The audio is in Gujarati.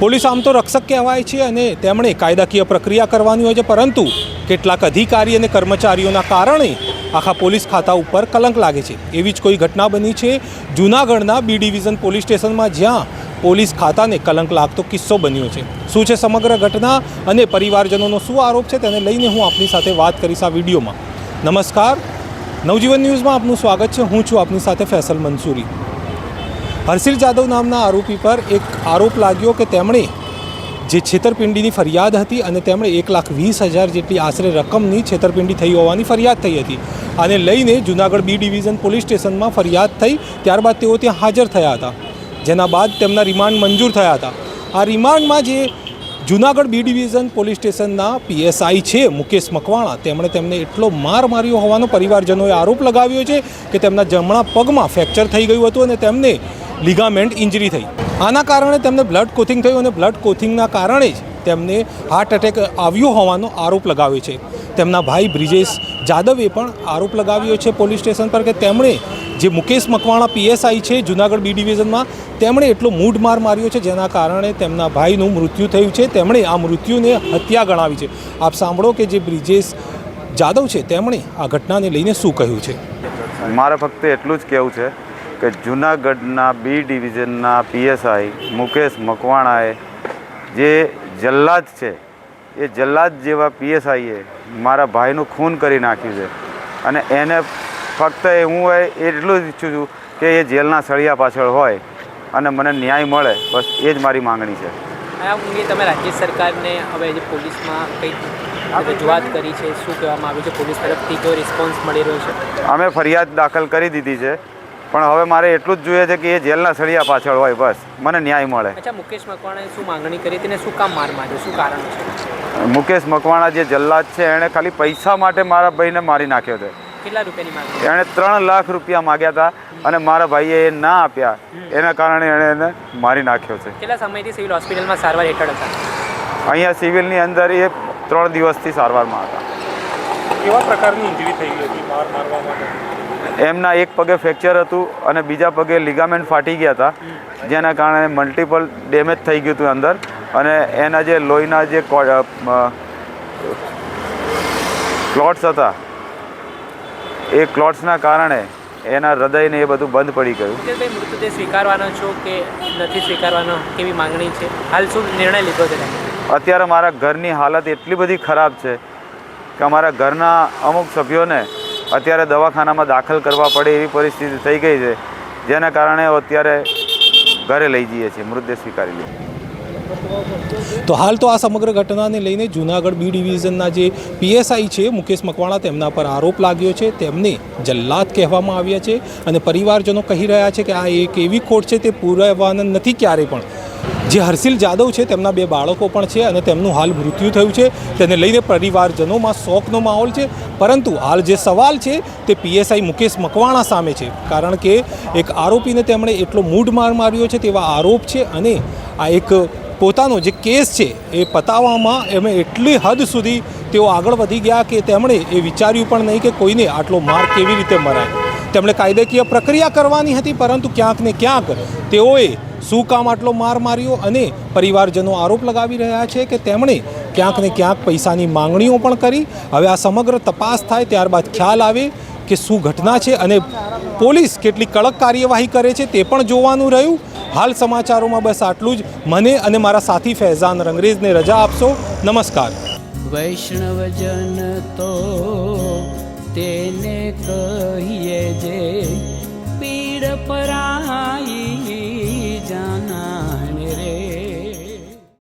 પોલીસ આમ તો રક્ષક કહેવાય છે અને તેમણે કાયદાકીય પ્રક્રિયા કરવાની હોય છે, પરંતુ કેટલાક અધિકારી અને કર્મચારીઓના કારણે આખા પોલીસ ખાતા ઉપર કલંક લાગે છે. એવી જ કોઈ ઘટના બની છે, જૂનાગઢના બી ડિવિઝન પોલીસ સ્ટેશનમાં, જ્યાં પોલીસ ખાતાને કલંક લાગતો કિસ્સો બન્યો છે. શું છે સમગ્ર ઘટના અને પરિવારજનોનો શું આરોપ છે, તેને લઈને હું આપની સાથે વાત કરીશ આ વિડીયોમાં. નમસ્કાર. નવજીવન ન્યૂઝમાં આપનું સ્વાગત છે. હું છું આપની સાથે ફેસલ મંસૂરી. હર્ષિલ જાદવ નામના આરોપી પર એક આરોપ લાગ્યો કે તેમણે જે છેતરપિંડીની ફરિયાદ હતી અને તેમણે એક લાખ વીસ હજાર જેટલી આશરે રકમની છેતરપિંડી થઈ હોવાની ફરિયાદ થઈ હતી. આને લઈને જુનાગઢ બી ડિવિઝન પોલીસ સ્ટેશનમાં ફરિયાદ થઈ, ત્યારબાદ તેઓ ત્યાં હાજર થયા હતા. જેના બાદ તેમના રિમાન્ડ મંજૂર થયા હતા. આ રિમાન્ડમાં જે જુનાગઢ બી ડિવિઝન પોલીસ સ્ટેશનના પીએસઆઈ છે, મુકેશ મકવાણા, તેમણે તેમને એટલો માર માર્યો હોવાનો પરિવારજનોએ આરોપ લગાવ્યો છે કે તેમના જમણા પગમાં ફ્રેક્ચર થઈ ગયું હતું અને તેમને લિગામેન્ટ ઇન્જરી થઈ. આના કારણે તેમને બ્લડ કોથિંગ થયું અને બ્લડ કોથિંગના કારણે જ તેમને હાર્ટ એટેક આવ્યો હોવાનો આરોપ લગાવ્યો છે. તેમના ભાઈ બ્રિજેશ જાદવે પણ આરોપ લગાવ્યો છે પોલીસ સ્ટેશન પર કે તેમણે જે મુકેશ મકવાણા પીએસઆઈ છે જુનાગઢ બી ડિવિઝનમાં, તેમણે એટલો મૂઢ માર માર્યો છે જેના કારણે તેમના ભાઈનું મૃત્યુ થયું છે. તેમણે આ મૃત્યુને હત્યા ગણાવી છે. આપ સાંભળો કે જે બ્રિજેશ જાદવ છે, તેમણે આ ઘટનાને લઈને શું કહ્યું છે? મારે ફક્ત એટલું જ કહેવું છે કે જૂનાગઢના બી ડિવિઝનના પીએસઆઈ મુકેશ મકવાણાએ જે જલ્લાદ છે એ જલ્લાદ જેવા પીએસઆઈએ મારા ભાઈનું ખૂન કરી નાખ્યું છે. અને એને ફક્ત એ હું એ એટલું જ ઈચ્છું છું કે એ જેલના સળિયા પાછળ હોય અને મને ન્યાય મળે બસ એ જ મારી માંગણી છે. આ અંગે તમે રાજ્ય સરકારને હવે જે પોલીસમાં કંઈક રજૂઆત કરી છે શું કહેવામાં આવ્યું છે? પોલીસ તરફથી કયો રિસ્પોન્સ મળી રહ્યો છે? અમે ફરિયાદ દાખલ કરી દીધી છે. પણ હવે મારે એટલું જ જોઈએ છે કે એ જેલના સળિયા પાછળ હોય બસ. મને ન્યાય મળે. અચ્છા મુકેશ મકવાણાએ શું માંગણી કરી હતી શું કામ માર માર્યો? શું કારણ છે? મુકેશ મકવાણા જે જલ્લાદ છે એણે ખાલી પૈસા માટે મારા ભાઈને મારી નાખ્યો છે. કેટલા રૂપિયાની માંગણી એણે ત્રણ લાખ રૂપિયા માગ્યા હતા અને મારા ભાઈએ એ ના આપ્યા. એના કારણે એણે એને મારી નાખ્યો છે. કેટલા સમયથી સિવિલ હોસ્પિટલમાં સારવાર હેઠળ હતા? અહીંયા સિવિલની અંદર એ ત્રણ દિવસથી સારવારમાં હતા. કેવા પ્રકારની ઇન્જરી થઈ ગઈ હતી માર મારવા માટે? એમના એક પગે ફ્રેક્ચર હતું અને બીજા પગે લિગામેન્ટ ફાટી ગયા હતા. જેના કારણે મલ્ટિપલ ડેમેજ થઈ ગયું હતું અંદર. અને એના જે લોહીના જે ક્લોટ્સ હતા એ ક્લોટ્સના કારણે એના હૃદયને એ બધું બંધ પડી ગયું. મૃતદેહ સ્વીકારવાનો છો કે નથી સ્વીકારવાનો? કેવી માંગણી છે? હાલ શું નિર્ણય લીધો છે અત્યારે મારા ઘરની હાલત એટલી બધી ખરાબ છે કે અમારા ઘરના અમુક સભ્યોને અત્યારે દવાખાનામાં દાખલ કરવા પડે એવી પરિસ્થિતિ થઈ ગઈ છે, જેના કારણે અત્યારે ઘરે લઈ જઈએ છીએ, મૃતદેહ સ્વીકારી લઈએ. તો હાલ તો આ સમગ્ર ઘટનાને લઈને જૂનાગઢ બી ડિવિઝનના જે પીએસઆઈ છે, મુકેશ મકવાણા, તેમના પર આરોપ લાગ્યો છે. તેમને જલ્લાદ કહેવામાં આવ્યા છે અને પરિવારજનો કહી રહ્યા છે કે આ એક એવી ખોટ છે, તે પુરાવાના નથી ક્યારેય પણ. જે હર્ષિલ જાદવ છે, તેમના બે બાળકો પણ છે અને તેમનું હાલ મૃત્યુ થયું છે. તેને લઈને પરિવારજનોમાં શોકનો માહોલ છે. પરંતુ હાલ જે સવાલ છે, તે પીએસઆઈ મુકેશ મકવાણા સામે છે. કારણ કે એક આરોપીને તેમણે એટલો મૂઢ માર માર્યો છે તેવા આરોપ છે અને આ એક પોતાનો જે કેસ છે, એ પતાવવામાં એમણે એટલી હદ સુધી તેઓ આગળ વધી ગયા કે તેમણે એ વિચાર્યું પણ નહીં કે કોઈને આટલો માર કેવી રીતે મરાય. તેમણે કાયદાકીય પ્રક્રિયા કરવાની હતી, પરંતુ ક્યાંક ને ક્યાંક તેઓએ શું કામ આટલો માર માર્યો અને પરિવારજનો આરોપ લગાવી રહ્યા છે કે તેમણે ક્યાંક ને ક્યાંક પૈસાની માંગણીઓ પણ કરી. હવે આ સમગ્ર તપાસ થાય ત્યારબાદ ખ્યાલ આવે કે શું ઘટના છે અને પોલીસ કેટલી કડક કાર્યવાહી કરે છે તે પણ જોવાનું રહ્યું. હાલ સમાચારોમાં બસ આટલું જ. મને અને મારા સાથી ફૈઝાન રંગરેજને રજા આપશો. નમસ્કાર. વૈષ્ણવજન તો તેને કહીએ